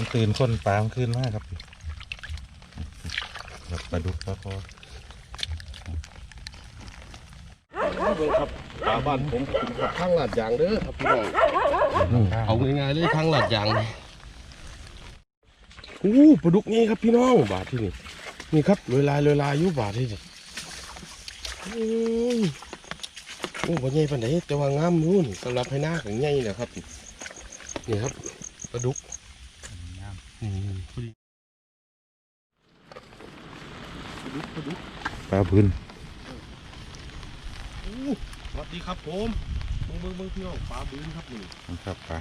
มันคืนคนปลามันคืนมากครับแบบปลาดุกปลาคอเบิ่งครับปลาบ้านผมกินครับข้างลาดยางเด้อครับพี่น้องเอาง่ายๆเลยทางลาดยางเลยอู้ปลาดุกนี่ครับพี่น้องบาทที่นี่นี่ครับลอยลายลอยลายอยู่บาทที่นี่อืมโอ้บ่ใหญ่ปานใดแต่ว่างามอยู่นี่สำหรับให้หน้าของใหญ่นะครับนี่ครับปลาดุกนี่พอดีปลาดุกปลาดุก ปลาพื้นสวัสดีครับผมเบิ่งเบิ่งเบิ่งพี่น้องปลาบืนครับนี่นะครับปลา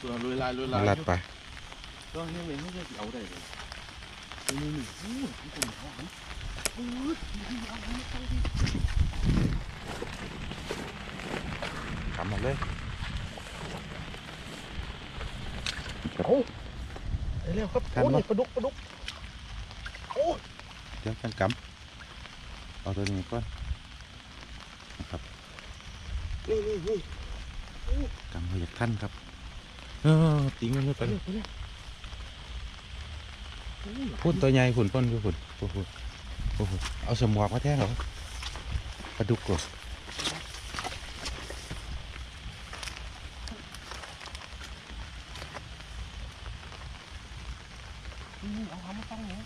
ตัวลอยลายลอยมาลายลัดปลาก็ให้เมนไม่ใช่เอาได้เลยนี่นี่โอ้ยนี่คนเขาหันโอ้ยนี่เอาหันเอาดิทำมาเลยเอาได้แล้วครับโอ้ยปลาดุกปลาดุกโอ้ยเดี๋ยวจังกำ เอาตัวนี้ก่อนนะครับนี่นี่นี่กำมาจากท่านครับเออติ้งมันเลยไปไปเลยไปเลยโอ้ยพุ่นตัวใหญ่ฝุ่นพ่นอยู่ฝุ่นโอ้โหโอ้โหเอาสมวกมาแทงเหรอปลาดุกก่อน นี่เอาหันมาฟังหน่อย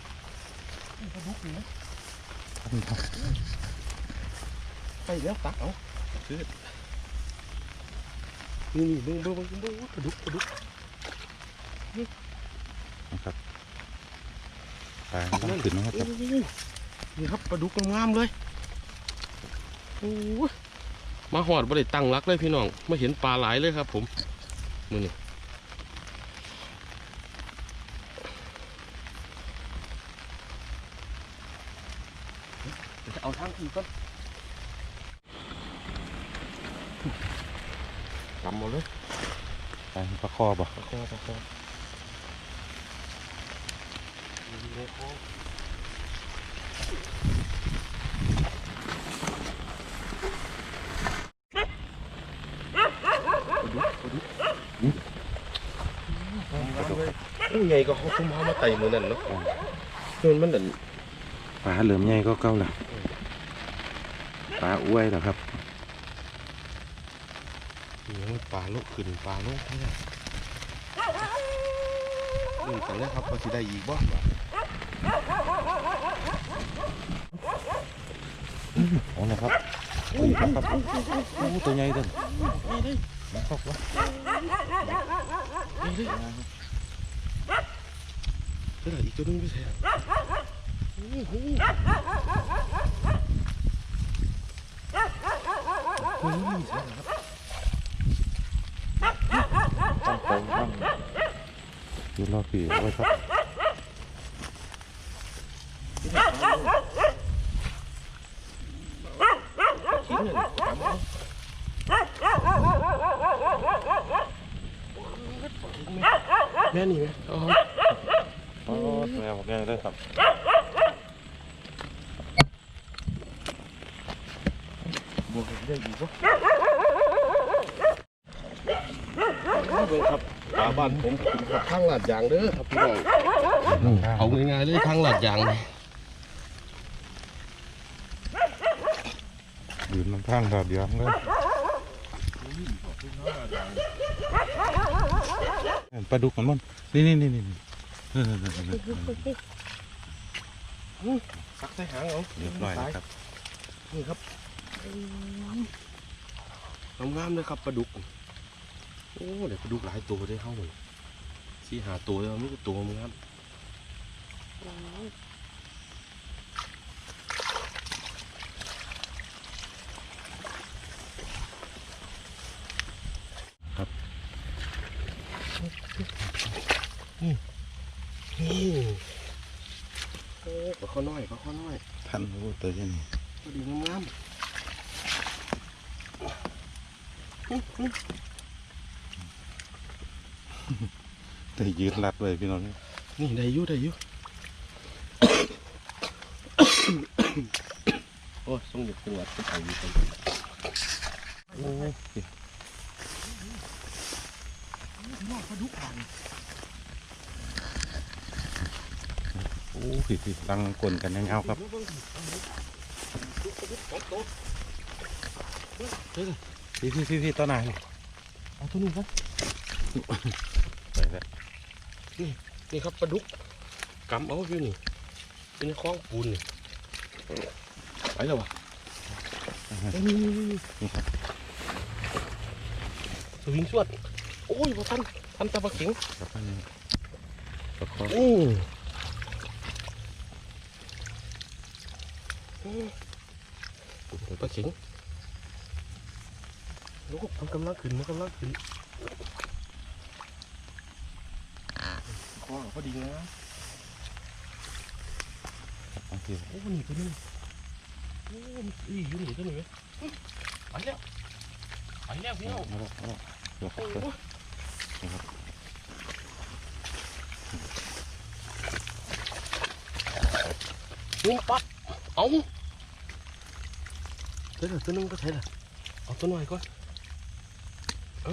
นี่ปลาดุกนี่นะ ท่านครับ ไปแล้วตักเอาคือนี่นี่เบิ่งเบิ่งเบิ่งเบิ่งปลาดุกปลาดุกนะครับปลาต้องขึ้นนะครับนี่ครับปลาดุกงามๆเลยโอ้ยมาหอดบ่ได้ตั้งรักเลยพี่น้องมาเห็นปลาหลายเลยครับผมมือนี่จะเอาทางอื่นก่อนกำ หมดเลยปลาปลาคอบ่ประคอประคอในคอยังไงก็เขาคุ้มเขามาไต่มือนั่นเนาะจนมันนั่นปลาเหลือมใหญ่ก็เก่าละปลาอ้วยเหรอครับ นี่มันป ลาลุกขึ้นปลาลุกเนี่ยนี่กันเลยครับว่าสิได้อีกบ่เอาละครับนี่ครับครับโอ้ตัวใหญ่ตัวนี้นี่เลยมาครบวะนี่เลยเดี๋ยวอีกตัวนึงไปแทนโอ้โหโอ้ยใช่ครับต้องโตต้องยืนรอปีเอาไว้ครับแม่หนีไหมเอาโอ้แมวแกเลยครับบวกได้อีกบ่ เบิ่งครับปลาบ้านผมกินครับข้างลาดยางเด้อครับพี่น้องเอาง่ายๆเลยทางลาดยางเลยยืนน้ำข้างดาดยางเลยปลาดุกมันมันนี่นี่นี่นี่นี่เออเออเออเออซักใส่หางเอาเรียบร้อยแล้วครับนี่ครับงามๆเลยครับปลาดุก โอ้เดี๋ยวปลาดุกหลายตัวได้เข้าเลยสี่หาตัวแล้วมีตัวมึงครับนี่โอ้ปลาข้อน้อยปลาข้อน้อยท่านโอ้ตัวใหญ่นี่ปลาดุกงามๆ แต่ยืนรัดเลยพี่น้องนี่ได้อยู่ได้อยู่โอ้ยส่งเด็กตรวจไปเอาอยู่คนโอ้ยนอกปลาดุกบันผิดผิดตังกลนกันยังเอาครับของโตพี่พี่พี่พี่ต้นไหนเอาตัวนี้ครับไปแล้ว นี่ครับปลาดุกกำเอาอยู่นี่เป็นคล้องปูนนี่ไปแล้ววะนี่นี่นี่นี่นี่ครับสวิงสวดโอ้ยบ่ทันทันแตะปลาเข็งกับอันนี้ตะคอโอ้ปลาเข็งลูกมันกำลังขึ้นมันกำลังขึ้น คอพอดีนะโอเคโอ้นี่ตัวนึงโอ้มันอีอยู่นี่ตัวนึงเว้ยไปแล้วไปแล้วพี่เอาน้องเอาเอาเดี๋ยวครัโอ้บเดี๋ยวโหนะครับลุงปั๊บเอาเดี๋ยวตัวนึงก็ใช่ละเอาตัวหน่อยก่อนเอา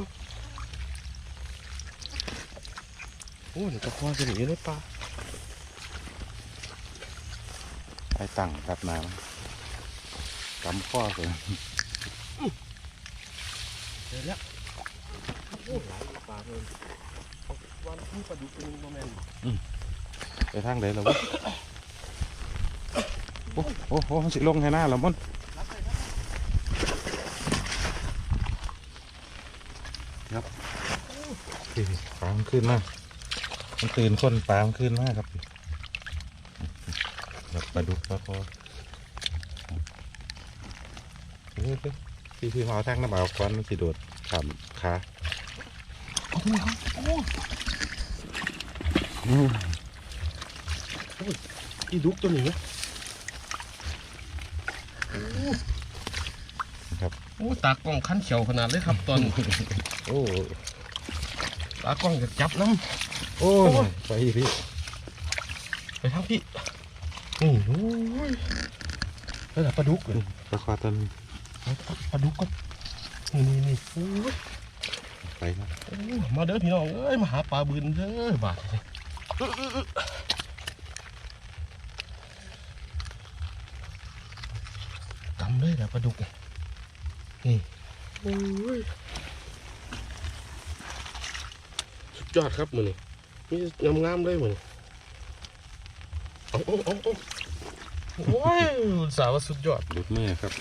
โอ้นี่ตะควาจะหนีอยู่ในป่าไปตั้งกับน้ำกำข้อเลยเดี๋ยวแล้วโอ้หลายป่าเลยเอาวันที่ปลาดุกตัวนึงมาแมนไปทางไหนแล้ววะโอ้โอ้โอ้มันสิลงให้หน้าแล้วมันรับไปครับพี่ปลามนขึ้นมา มันตื่นคนปลามนขึ้นมากครับแบบปลาดุกปลาคอพี่พี่มาเอาทางน้ำเอาควันมันสิโดดขามขาเอาตัวนี้ครับโอ้อีดุกตัวนี้นะครับโอ้ตากล้องขั้นเขียวขนาดเลยครับตอนโอ้ตากล้องจะจับน้ำ โอ้ยไปพี่ำไปทางพี่นี่โอ้ยแล้วปลาดุกเลยปลาคอตัวนี้ปลาดุกก็นี่นี่นี่โอ้ยไปนะโอ้ยมาเด้อพี่น้องเอ้ยมาหาปลาบืนเด้อบาดเลยกำเลยนะปลาดุกนี่โอ้ยสุดยอดครับมือนี่ มีงามๆเลยมือนี่เอาเอาเอาเอาโอ้ยสาวว่าสุดยอดหลุดมือครับ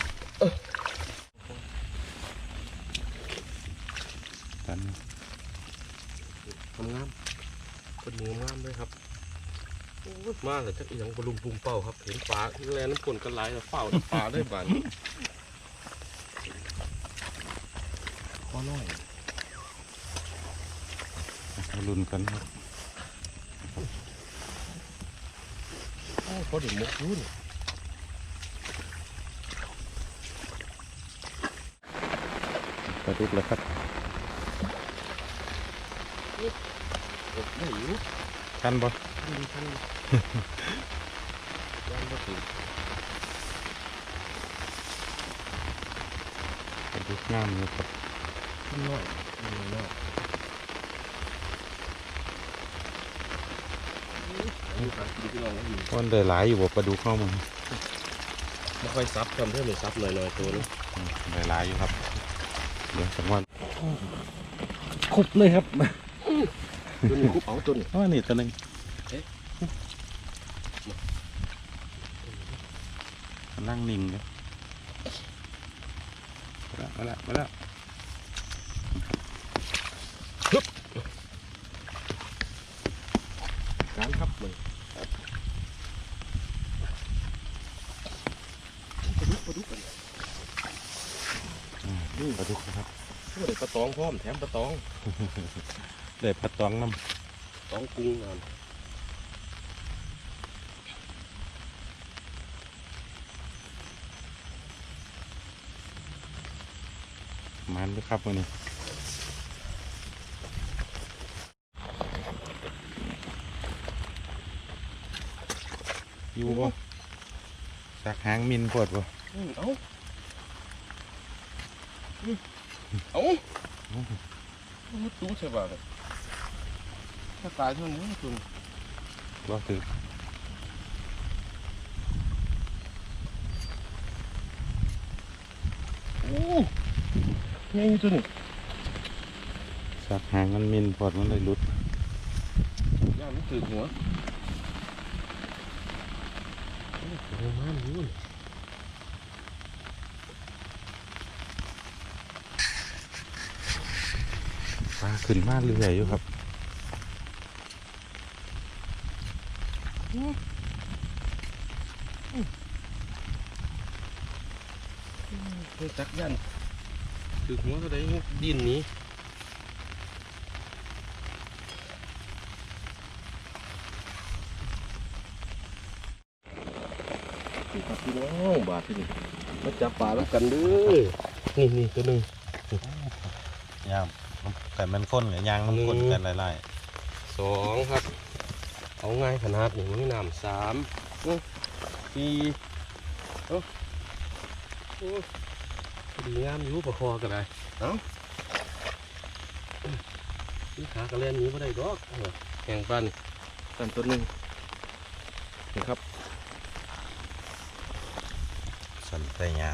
ตันทำงามเป็นมืองามเลยครับโอ้ยมาเลยจักอีหยังบลุมปุมเป้าครับ เห็นปลาแลน้ำฝนกันไหลายแล้วเฝ้าน้ำปลาได้บานข้อน้อยมาลุ้นกันครับ โอ้ พอดี๋ยวมกรุ่นปลาดุกแล้วครับทันบ่ทันยันบ่ถึงปลาดุกงามเลยครับน้อยน้อย นี่ครับดีพี่น้องนะอยู่วันเดอหลายอยู่บ่ปลาดุกเข้ามาไม่ค่อยซับทำเพื่อไม่ซับหน่อยๆตัวนี้อืมได้หลายอยู่ครับเดี๋ยวสักวันคุบเลยครับตัวนี้คุบเอาตัวนี้อ๋อนี่ตัวหนึงเอ๊ะกำลังนิ่งเลยมาแล้วมาแล้วมาแล้วการครับมันปลาดุกปลาดุกกัน อืมปลาดุกนะครับโอ้ได้ปลาตองพร้อมแถมปลาตองได้ปลาตองน้ตองกุ้งงานำมันด้วยครับวันนี้อยู่บ่สักหางมินปวดบ่อืมเอา เอ้าตุ้งใช่ป่ะถ้าตายเท่านี้ตุ้งบ่ถือโอ้ยังอยู่ตัวนี้สักหางมันมินพอดมันเลยลุดย่ามันถือหัวโอ้โหมันอยู่ ปลาขึ้นมาเรื่อยอยู่ครับเฮ้ยจักยันถือหัวเท่าไรดินหนี้นี่ครับพี่น้องบาทที่นี่มาจับปลาแล้วกันเด้อนี่นี่ตัวหนึ่งยาม แต่มันข้นหรือยางมันข้นอืมกันหลายสองครับ เอาง่ายขนาดนี้ไม่น้ำสามอื้อสี่เอาโอ้ยดีงามอยู่ประคอกันเลยเอาอื้อนี่ขากระเล่นนี้ไม่ได้ดอกเออแข่งปันตันตัวหนึ่งนี่ครับๆสันไตยา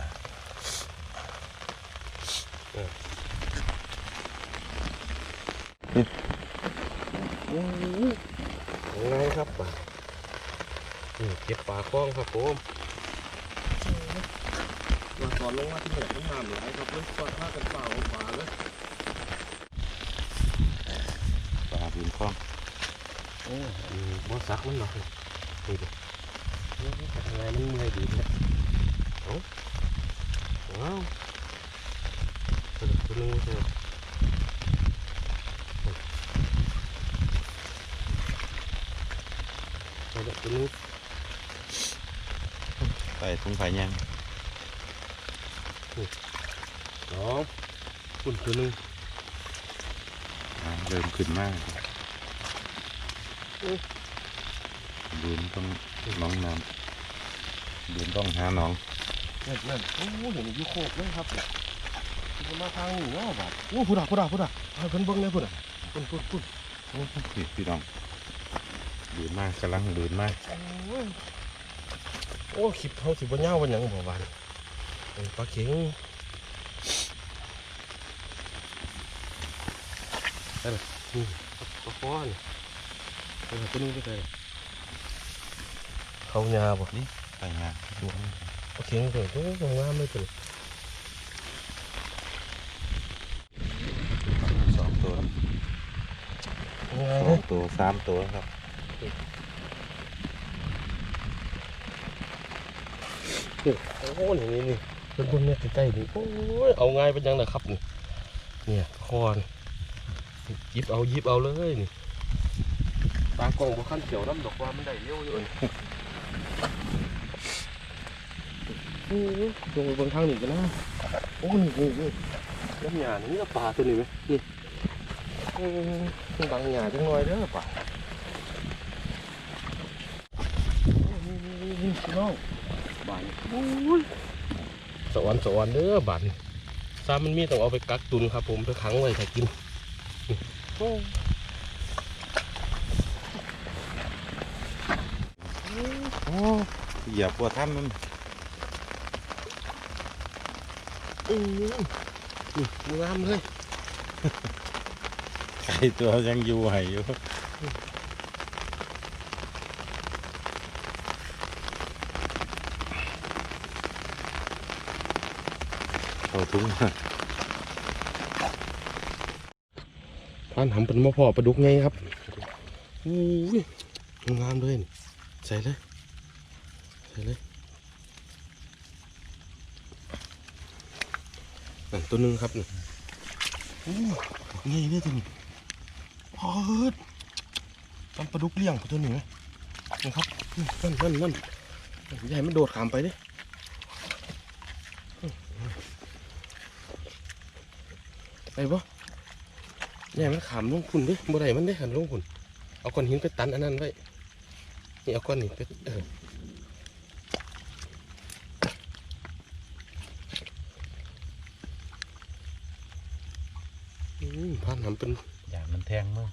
โอ้ยเอาง่ายครับป่านี่เก็บปลาคล้องครับผมมาสอนลงมาที่เหนือน้ำน้ำหลายครับเลยสอนผ้ากันเปล่าเอาปลาเลยปลาพื้นคล้องโอ้อันนี้บอสักมันหรอกนี่ดิโอ้ยทำไงมันเมื่อยดีเนี่ยเอาว้าวตัวเดียวตัวหนึงตัวเดีย ตัวเดียวตัวหนึงใส่ถุงไผ่ยางสองคุณตัวหนึงอ่าเริ่มขึ้นมากอุ๊ยดูนต้องน้องน้ำดูนต้องหาน้องนั่นนั่นโอ้เห็นอยู่โคกเลยครับเนี่ยมันมาทางนี้เนาะบาดโอ้ผู้ด่าผู้ด่าผู้ด่าให้เพิ่นเบิ่งเลยผู้ด่าพุ่นพุ่นพุ่นโอ้พี่พี่น้อง ดูนมากกำลังดูนมากโอ้ยโอ้คลิปเขาสิบ่ยาววันหยังบ่บานเอ้ยปลาเข็งได้ละนี่ปลาฟ้อนได้ละตัวนึงได้เลยเขายาบ่ไผ่ยางปลาเข็งตัวตัวตัวงามเลยตัวสองตัวงามสเลอยงตัวสามตัวครับ โอ้นี่นี่นี่เป็นพวกเนี้ยใกล้ๆนี่โอ้ยเอาง่ายเป็นยังไงครับนี่เนี่ยคอนยิบเอายิบเอาเลยนี่ตากล้องบ่ขั้นเขียวน้ำดอกว่ามันได้เลี้ยวอยู่โอ้ยลงไปบนทางนี้กันนะโอ้นี่นี่นี่น้ำหยานี่ก็ปลาตัวนี้ไหมนี่โอ้ยบางหยาจังหน่อยเด้อปลาโอ้นี่นี่นี่น้อง บานโอ้ยสวรรค์สวรรค์เด้อบานซ้ำมันมีต้องเอาไปกักตุนครับ ผมไปขังไว้ถ้ากินนี่โอ้ยโอ้เหยียบวัวท่านมันอืมนี่งามเลยไก่ตัวยังอยู่ให้อยู่เอา ถุงท่านทำเป็นมะพร้าวปลาดุกไงครับอู้ยงามเลยใส่เลย ใส่เลยนั่นตัวนึงครับนี่โอ้ไงเนี่ยตัวนี้พอดทำปลาดุกเลี้ยงตัวนี้ไหมนะครับ นั่นนั่นนั่นใหญ่มันโดดขามไปดิ ไปปะใหญ่มันขามลงคุณดิบ่ได้มันได้หันลงคุณเอาก้อนหินไปตันอันนั้นไว้ นี่เอาก้อนหินไปเอออืมผ่านทำเป็นอย่ามันแทงมือ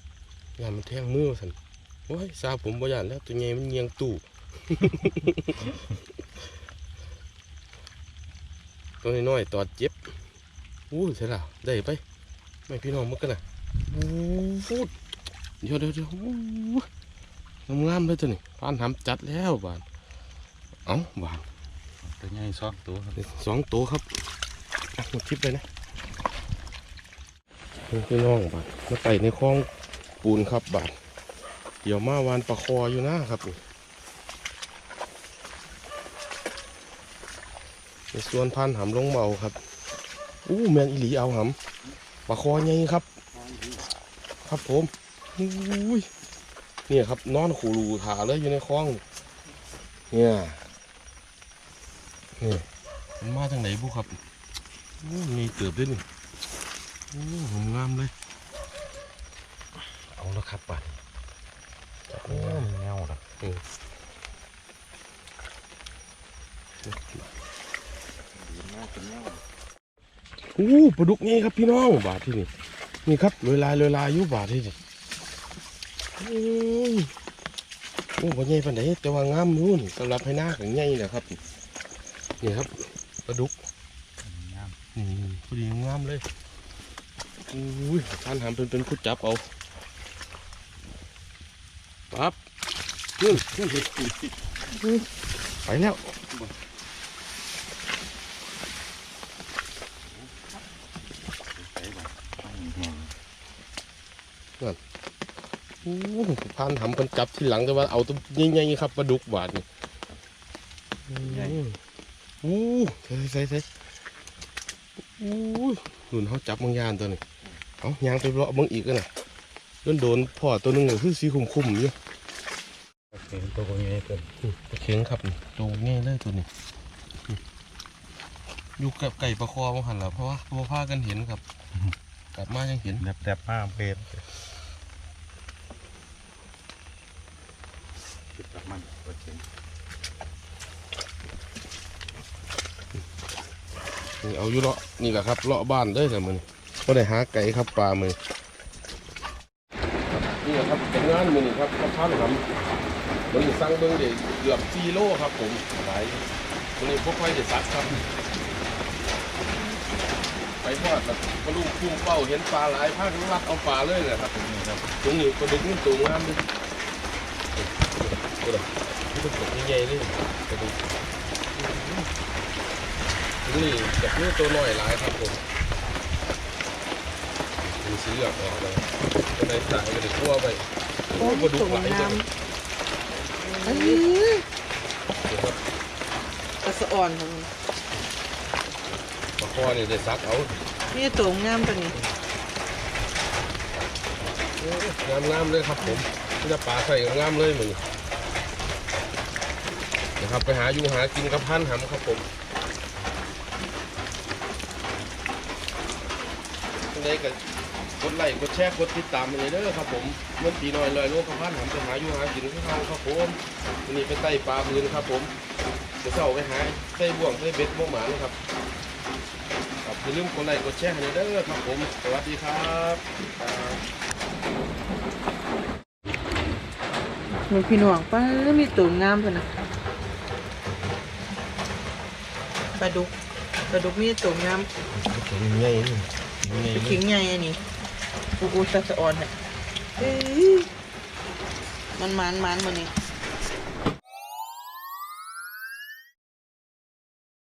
ยานมันแทงมือสันโอ้ยซาผมบ่ยานแล้วตัวใหญ่มันเงียงตู้ไปตัวน้อยๆตอดเจ็บอู้ใช่ละได้ไป ไม่พี่น้องมึกกันนะอู้ฟูดเดี๋ยวเดี๋ยวเดี๋ยวอู้งามๆเลยตัวนี้พานทำจัดแล้วบานเอ้าบานตัวใหญ่สองตัวครับสองตัวครับอะหมดคลิปเลยนะนี่พี่น้องบานมาไต่ในคลองปูนครับบานเดี๋ยวมาวานปลาคออยู่นะครับนี่ในส่วนพันหำลงเมาครับอู้แมนอีหลีเอาหำ ปลาคอใหญ่ครับ ครับผมอุ้ยเนี่ยครับนอนขู่รูขาเลยอยู่ในคลอง เนี่ยนี่มันมาทางไหนบุครับมีเกือบด้วยนี่อู้ผมงามเลย เอาแล้วครับบัดจับโอ้งามมันเงาละ อู้ปลาดุกนี่ครับพี่น้องบาทที่นี่นี่ครับลอยลายลอยลายอยู่บาทที่นี่อู้โอ้บ่ใหญ่ปานใดแต่ว่างามอยู่นี่สำหรับให้หน้าของใหญ่นะครับนี่ครับปลาดุกงามนี่พอดีงามเลยอุ้ยท่านหามเป็นเป็นผู้จับเอาปั๊บขึ้นขึ้นไปแล้ว ไปบัดแห้ง อู้ท่านหามเป็นจับที่หลังแต่ว่าเอาตัวใหญ่ๆครับปลาดุกบาดนี่อู้ใส่ใส่ใส่อู้หนุนเขาจับบางยานตัวนี้เอายางไปเลาะเบางอีกกันนะโดนโดนพ่อตัวหนึงก็คือสีคุ้มๆอยู่ๆเป็นตัวใหญ่เกินตะเข็งครับนี่ตัวง่ายเลยตัวนี้นี่อยู่กับไก่ประคอมาหันแล้วเพราะว่าตัวผ้ากันเห็นครับ กลับมายังเห็นแดบๆมากเป็ดคิดกับมั นี่เอาอยู่เลาะนี่แหละครับเลาะบ้านเด้อแต่มันก็ได้หาไก่ครับปลามือนี่แหละครับเป็นงานมือนี่ครับข้าวท่านครับมันสั่งเบิ้งเด็เกือบซีโลครับผมหลายมันนี่พวกไฟเด็ดซักครับไปทอดแบบลาลูกพุ่งเป้าเห็นปลาหลายภาครัดเอาปลาเลยแหละครับนี่ครับตรงนี้ปลาดุกนี่ตัวงามเลย ดูดินี่เป็นตัวใหญ่ๆเลยปลาดุกนี่จากนี้ตัวน้อยหลายครับผมมีสีเหลืองออกเลยก็ในสายก็ได้ทั่วไปโอ้ปลาดุกหลายจังอันนี้เดี๋ยวครับกระสะอ่อนของมันปลาคอนี่ได้ซักเอานี่ตัวงามตัวนี้งามงามๆเลยครับผมนี่จะปลาใส่งามๆเลยมึง นะครับ ไปหาอยู่หากินกับพันหำครับผมยังไงก็กดไลค์กดแชร์กดติดตามไปเลยเด้อครับผมเมื่อปีน้อยลอยโลกพันหำไปหาอยู่หากินที่ทาครับผมวันนี้ไปไต่ปลาบืนครับผมจะเศร้าไปหาใส่บ่วงใส่เบ็ดบ่หมานครับครับอย่าลืมกดไลค์กดแชร์ให้เด้อครับผมสวัสดีครับมันพี่น้องป้ามีตัวงามตัวนะป ลาดุกปลาดุกมีตัวงามตัวใหญ่เลยใหญ่ไปเลขิยงใหญ่อันนี้อูอูสะสะอ่อนฮะเอ้ยมันมันมันมันนี่